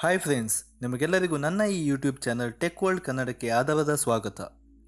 Hi friends ನಿಮಗೆಲ್ಲರಿಗೂ ನನ್ನ ಈ ಯೂಟ್ಯೂಬ್ ಚಾನಲ್ ಟೆಕ್ ವರ್ಲ್ಡ್ ಕನ್ನಡಕ್ಕೆ ಆದರದ ಸ್ವಾಗತ.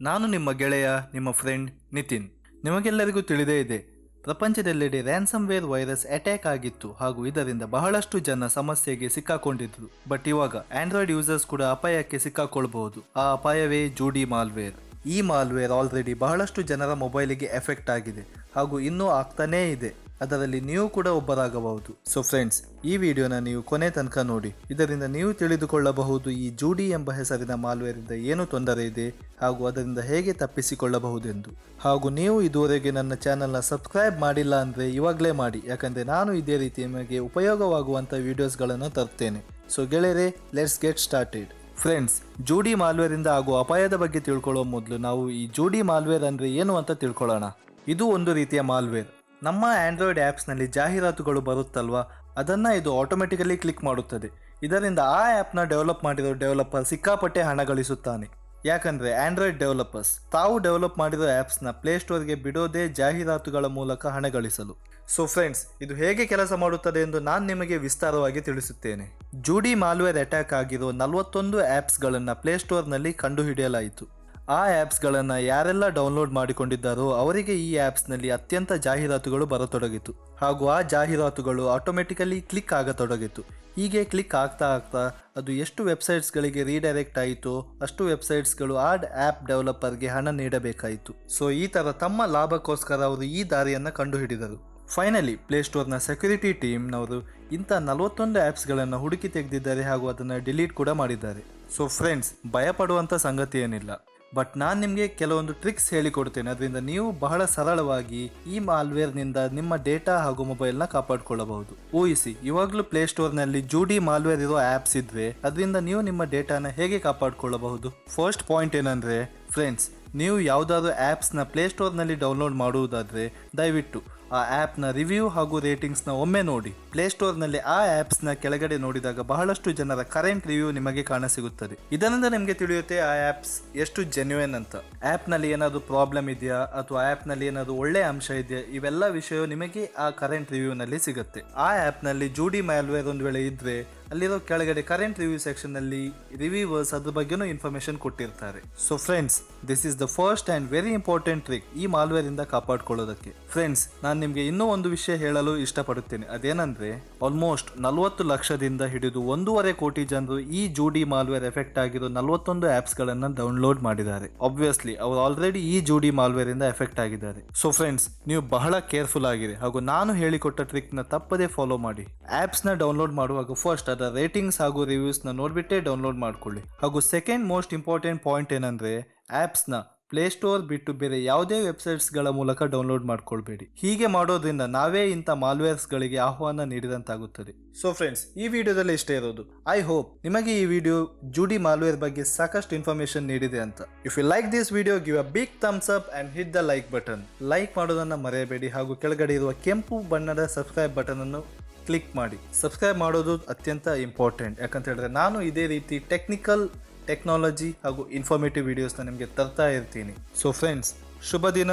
ನಾನು ನಿಮ್ಮ ಗೆಳೆಯ, ನಿಮ್ಮ ಫ್ರೆಂಡ್ ನಿತಿನ್. ನಿಮಗೆಲ್ಲರಿಗೂ ತಿಳಿದೇ ಇದೆ, ಪ್ರಪಂಚದೆಲ್ಲೆಡೆ ರ್ಯಾನ್ಸಮ್ ವೇರ್ ವೈರಸ್ ಅಟ್ಯಾಕ್ ಆಗಿತ್ತು ಹಾಗೂ ಇದರಿಂದ ಬಹಳಷ್ಟು ಜನ ಸಮಸ್ಯೆಗೆ ಸಿಕ್ಕಾಕೊಂಡಿದ್ರು. ಬಟ್ ಇವಾಗ ಆಂಡ್ರಾಯ್ಡ್ ಯೂಸರ್ಸ್ ಕೂಡ ಅಪಾಯಕ್ಕೆ ಸಿಕ್ಕಾಕೊಳ್ಬಹುದು. ಆ ಅಪಾಯವೇ ಜೂಡಿ ಮಾಲ್ವೇರ್ ಈ ಮಾಲ್ವೇರ್ ಆಲ್ರೆಡಿ ಬಹಳಷ್ಟು ಜನರ ಮೊಬೈಲಿಗೆ ಎಫೆಕ್ಟ್ ಆಗಿದೆ ಹಾಗೂ ಇನ್ನೂ ಆಗ್ತಾನೇ ಇದೆ. ಅದರಲ್ಲಿ ನೀವು ಕೂಡ ಒಬ್ಬರಾಗಬಹುದು. ಸೊ ಫ್ರೆಂಡ್ಸ್ ಈ ವಿಡಿಯೋನ ನೀವು ಕೊನೆ ತನಕ ನೋಡಿ. ಇದರಿಂದ ನೀವು ತಿಳಿದುಕೊಳ್ಳಬಹುದು ಈ ಜೂಡಿ ಎಂಬ ಹೆಸರಿನ ಮಾಲ್ವೇರಿಂದ ಏನು ತೊಂದರೆ ಇದೆ ಹಾಗೂ ಅದರಿಂದ ಹೇಗೆ ತಪ್ಪಿಸಿಕೊಳ್ಳಬಹುದೆಂದು. ಹಾಗೂ ನೀವು ಇದುವರೆಗೆ ನನ್ನ ಚಾನೆಲ್ನ ಸಬ್ಸ್ಕ್ರೈಬ್ ಮಾಡಿಲ್ಲ ಅಂದರೆ ಇವಾಗಲೇ ಮಾಡಿ. ಯಾಕಂದರೆ ನಾನು ಇದೇ ರೀತಿ ನಿಮಗೆ ಉಪಯೋಗವಾಗುವಂಥ ವಿಡಿಯೋಸ್ಗಳನ್ನು ತರ್ತೇನೆ. ಸೊ ಗೆಳೆಯರೆ let's get started friends Judy ಮಾಲ್ವೇರಿಂದ ಆಗುವ ಅಪಾಯದ ಬಗ್ಗೆ ತಿಳ್ಕೊಳ್ಳೋ ಮೊದಲು ನಾವು ಈ ಜೂಡಿ ಮಾಲ್ವೇರ್ ಅಂದರೆ ಏನು ಅಂತ ತಿಳ್ಕೊಳ್ಳೋಣ. ಇದು ಒಂದು ರೀತಿಯ ಮಾಲ್ವೇರ್ ನಮ್ಮ ಆಂಡ್ರಾಯ್ಡ್ ಆ್ಯಪ್ಸ್ನಲ್ಲಿ ಜಾಹೀರಾತುಗಳು ಬರುತ್ತಲ್ವಾ? ಅದನ್ನು ಇದು ಆಟೋಮೆಟಿಕಲಿ ಕ್ಲಿಕ್ ಮಾಡುತ್ತದೆ. ಇದರಿಂದ ಆ ಆ್ಯಪ್ನ ಡೆವಲಪ್ ಮಾಡಿರೋ ಡೆವಲಪರ್ ಸಿಕ್ಕಾಪಟ್ಟೆ ಹಣ ಗಳಿಸುತ್ತಾನೆ. ಯಾಕಂದರೆ ಆಂಡ್ರಾಯ್ಡ್ ಡೆವಲಪರ್ಸ್ ತಾವು ಡೆವಲಪ್ ಮಾಡಿರೋ ಆ್ಯಪ್ಸ್ನ ಪ್ಲೇಸ್ಟೋರ್ಗೆ ಬಿಡೋದೇ ಜಾಹೀರಾತುಗಳ ಮೂಲಕ ಹಣ ಗಳಿಸಲು. ಸೊ ಫ್ರೆಂಡ್ಸ್ ಇದು ಹೇಗೆ ಕೆಲಸ ಮಾಡುತ್ತದೆ ಎಂದು ನಾನು ನಿಮಗೆ ವಿಸ್ತಾರವಾಗಿ ತಿಳಿಸುತ್ತೇನೆ. ಜೂಡಿ ಮಾಲ್ವೇರ್ ಅಟ್ಯಾಕ್ ಆಗಿರೋ ನಲವತ್ತೊಂದು ಆ್ಯಪ್ಸ್ಗಳನ್ನು ಪ್ಲೇಸ್ಟೋರ್ನಲ್ಲಿ ಕಂಡುಹಿಡಿಯಲಾಯಿತು. ಆ ಆ್ಯಪ್ಸ್ಗಳನ್ನು ಯಾರೆಲ್ಲ ಡೌನ್ಲೋಡ್ ಮಾಡಿಕೊಂಡಿದ್ದಾರೋ ಅವರಿಗೆ ಈ ಆ್ಯಪ್ಸ್ನಲ್ಲಿ ಅತ್ಯಂತ ಜಾಹೀರಾತುಗಳು ಬರತೊಡಗಿತು. ಹಾಗೂ ಆ ಜಾಹೀರಾತುಗಳು ಆಟೋಮೆಟಿಕಲಿ ಕ್ಲಿಕ್ ಆಗತೊಡಗಿತು. ಹೀಗೆ ಕ್ಲಿಕ್ ಆಗ್ತಾ ಆಗ್ತಾ ಅದು ಎಷ್ಟು ವೆಬ್ಸೈಟ್ಸ್ಗಳಿಗೆ ರೀಡೈರೆಕ್ಟ್ ಆಯಿತೋ ಅಷ್ಟು ವೆಬ್ಸೈಟ್ಸ್ಗಳು ಆ ಆ್ಯಪ್ ಡೆವಲಪರ್ಗೆ ಹಣ ನೀಡಬೇಕಾಯಿತು. ಸೊ, ಈ ಥರ ತಮ್ಮ ಲಾಭಕ್ಕೋಸ್ಕರ ಅವರು ಈ ದಾರಿಯನ್ನು ಕಂಡುಹಿಡಿದರು. ಫೈನಲಿ ಪ್ಲೇಸ್ಟೋರ್ನ ಸೆಕ್ಯೂರಿಟಿ ಟೀಮ್ನವರು ಇಂಥ ನಲವತ್ತೊಂದು ಆ್ಯಪ್ಸ್ಗಳನ್ನು ಹುಡುಕಿ ತೆಗೆದಿದ್ದಾರೆ ಹಾಗೂ ಅದನ್ನು ಡಿಲೀಟ್ ಕೂಡ ಮಾಡಿದ್ದಾರೆ. ಸೊ, ಫ್ರೆಂಡ್ಸ್, ಭಯಪಡುವಂಥ ಸಂಗತಿ ಏನಿಲ್ಲ. ಬಟ್ ನಾನು ನಿಮಗೆ ಕೆಲವೊಂದು ಟ್ರಿಕ್ಸ್ ಹೇಳಿಕೊಡ್ತೇನೆ. ಅದರಿಂದ ನೀವು ಬಹಳ ಸರಳವಾಗಿ ಈ ಮಾಲ್ವೇರ್ನಿಂದ ನಿಮ್ಮ ಡೇಟಾ ಹಾಗೂ ಮೊಬೈಲ್ನ ಕಾಪಾಡಿಕೊಳ್ಳಬಹುದು. ಊಹಿಸಿ, ಇವಾಗಲೂ ಪ್ಲೇಸ್ಟೋರ್ನಲ್ಲಿ ಜೂಡಿ ಮಾಲ್ವೇರ್ ಇರೋ ಆ್ಯಪ್ಸ್ ಇದ್ರೆ ಅದರಿಂದ ನೀವು ನಿಮ್ಮ ಡೇಟಾನ ಹೇಗೆ ಕಾಪಾಡಿಕೊಳ್ಳಬಹುದು? ಫಸ್ಟ್ ಪಾಯಿಂಟ್ ಏನಂದರೆ ಫ್ರೆಂಡ್ಸ್ ನೀವು ಯಾವುದಾದ್ರೂ ಆ್ಯಪ್ಸ್ನ ಪ್ಲೇಸ್ಟೋರ್ನಲ್ಲಿ ಡೌನ್ಲೋಡ್ ಮಾಡುವುದಾದರೆ ದಯವಿಟ್ಟು ಆ ಆ್ಯಪ್ನ ರಿವ್ಯೂ ಹಾಗೂ ರೇಟಿಂಗ್ಸ್ನ ಒಮ್ಮೆ ನೋಡಿ. ಪ್ಲೇಸ್ಟೋರ್ನಲ್ಲಿ ಆ ಆ್ಯಪ್ಸ್ನ ಕೆಳಗಡೆ ನೋಡಿದಾಗ ಬಹಳಷ್ಟು ಜನರ ಕರೆಂಟ್ ರಿವ್ಯೂ ನಿಮಗೆ ಕಾಣಸಿಗುತ್ತದೆ. ಇದರಿಂದ ನಿಮಗೆ ತಿಳಿಯುತ್ತೆ ಆ ಆ್ಯಪ್ಸ್ ಎಷ್ಟು ಜೆನ್ಯೂನ್ ಅಂತ. ಆ್ಯಪ್ನಲ್ಲಿ ಏನಾದರೂ ಪ್ರಾಬ್ಲಮ್ ಇದೆಯಾ? ಅಥವಾ ಆ್ಯಪ್ನಲ್ಲಿ ಏನಾದರೂ ಒಳ್ಳೆಯ ಅಂಶ ಇದೆಯಾ? ಇವೆಲ್ಲ ವಿಷಯ ನಿಮಗೆ ಆ ಕರೆಂಟ್ ರಿವ್ಯೂನಲ್ಲಿ ಸಿಗುತ್ತೆ. ಆ ಆ್ಯಪ್ನಲ್ಲಿ ಜೂಡಿ ಮ್ಯಾಲ್ವೇರ್ ಒಂದು ವೇಳೆ ಇದ್ದರೆ ಅಲ್ಲಿರೋ ಕೆಳಗಡೆ ಕರೆಂಟ್ ರಿವ್ಯೂ ಸೆಕ್ಷನ್ನಲ್ಲಿ ರಿವ್ಯೂವರ್ಸ್ ಅದ್ರ ಬಗ್ಗೆನೂ ಇನ್ಫಾರ್ಮೇಶನ್ ಕೊಟ್ಟಿರ್ತಾರೆ. So friends this is the first and very important trick ಈ ಮಾಲ್ವೇರಿಂದ ಕಾಪಾಡ್ಕೊಳ್ಳೋದಕ್ಕೆ. ಫ್ರೆಂಡ್ಸ್ ನಾನು ನಿಮಗೆ ಇನ್ನೂ ಒಂದು ವಿಷಯ ಹೇಳಲು ಇಷ್ಟಪಡುತ್ತೇನೆ. ಅದೇನೆಂದರೆ ಆಲ್ಮೋಸ್ಟ್ ನಲವತ್ತು ಲಕ್ಷದಿಂದ ಹಿಡಿದು ಒಂದೂವರೆ ಕೋಟಿ ಜನರು ಈ ಜೂಡಿ ಮಾಲ್ವೇರ್ ಎಫೆಕ್ಟ್ ಆಗಿರೋ ನಲವತ್ತೊಂದು ಆ್ಯಪ್ಸ್ಗಳನ್ನು ಡೌನ್ಲೋಡ್ ಮಾಡಿದ್ದಾರೆ. ಆಬ್ವಿಯಸ್ಲಿ ಅವರು ಆಲ್ರೆಡಿ ಈ ಜೂಡಿ ಮಾಲ್ವೇರಿಂದ ಎಫೆಕ್ಟ್ ಆಗಿದ್ದಾರೆ. ಸೊ ಫ್ರೆಂಡ್ಸ್ ನೀವು ಬಹಳ ಕೇರ್ಫುಲ್ ಆಗಿದೆ ಹಾಗೂ ನಾನು ಹೇಳಿಕೊಟ್ಟ ಟ್ರಿಕ್ನ ತಪ್ಪದೇ ಫಾಲೋ ಮಾಡಿ. ಆ್ಯಪ್ಸ್ನ ಡೌನ್ಲೋಡ್ ಮಾಡುವಾಗ ಫಸ್ಟ್ ಅದರ ರೇಟಿಂಗ್ಸ್ ಹಾಗೂ ರಿವ್ಯೂಸ್ನ ನೋಡ್ಬಿಟ್ಟೇ ಡೌನ್ಲೋಡ್ ಮಾಡ್ಕೊಳ್ಳಿ. ಹಾಗೂ ಸೆಕೆಂಡ್ ಮೋಸ್ಟ್ ಇಂಪಾರ್ಟೆಂಟ್ ಪಾಯಿಂಟ್ ಏನಂದ್ರೆ ಆ್ಯಪ್ಸ್ನ ಪ್ಲೇಸ್ಟೋರ್ ಬಿಟ್ಟು ಬೇರೆ ಯಾವುದೇ ವೆಬ್ಸೈಟ್ಸ್ಗಳ ಮೂಲಕ ಡೌನ್ಲೋಡ್ ಮಾಡ್ಕೊಳ್ಬೇಡಿ. ಹೀಗೆ ಮಾಡೋದ್ರಿಂದ ನಾವೇ ಇಂಥ ಮಾಲ್ವೇರ್ಸ್ಗಳಿಗೆ ಆಹ್ವಾನ ನೀಡಿದಂತಾಗುತ್ತದೆ. ಸೊ ಫ್ರೆಂಡ್ಸ್ ಈ ವಿಡಿಯೋದಲ್ಲಿ ಇಷ್ಟೇ ಇರೋದು. ಐ ಹೋಪ್ ನಿಮಗೆ ಈ ವಿಡಿಯೋ ಜೂಡಿ ಮಾಲ್ವೇರ್ ಬಗ್ಗೆ ಸಾಕಷ್ಟು ಇನ್ಫಾರ್ಮೇಶನ್ ನೀಡಿದೆ ಅಂತ. If you like this video give a big thumbs up and hit the like button like ಮಾಡೋದನ್ನು ಮರೆಯಬೇಡಿ ಹಾಗೂ ಕೆಳಗಡೆ ಇರುವ ಕೆಂಪು ಬಣ್ಣದ ಸಬ್ಸ್ಕ್ರೈಬ್ ಬಟನ್ ಅನ್ನು ಕ್ಲಿಕ್ ಮಾಡಿ. ಸಬ್ಸ್ಕ್ರೈಬ್ ಮಾಡೋದು ಅತ್ಯಂತ ಇಂಪಾರ್ಟೆಂಟ್ ಯಾಕಂತ ಹೇಳಿದ್ರೆ ನಾನು ಇದೇ ರೀತಿ ಟೆಕ್ನಿಕಲ್ ಟೆಕ್ನಾಲಜಿ ಹಾಗೂ ಇನ್ಫಾರ್ಮೇಟಿವ್ ವಿಡಿಯೋಸ್ನ ನಿಮಗೆ ತರ್ತಾ ಇರ್ತೀನಿ. ಸೊ ಫ್ರೆಂಡ್ಸ್ ಶುಭ ದಿನ.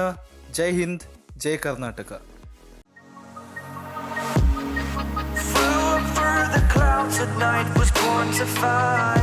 ಜೈ ಹಿಂದ್ ಜೈ Karnataka. Flew clouds at night, was born to fight.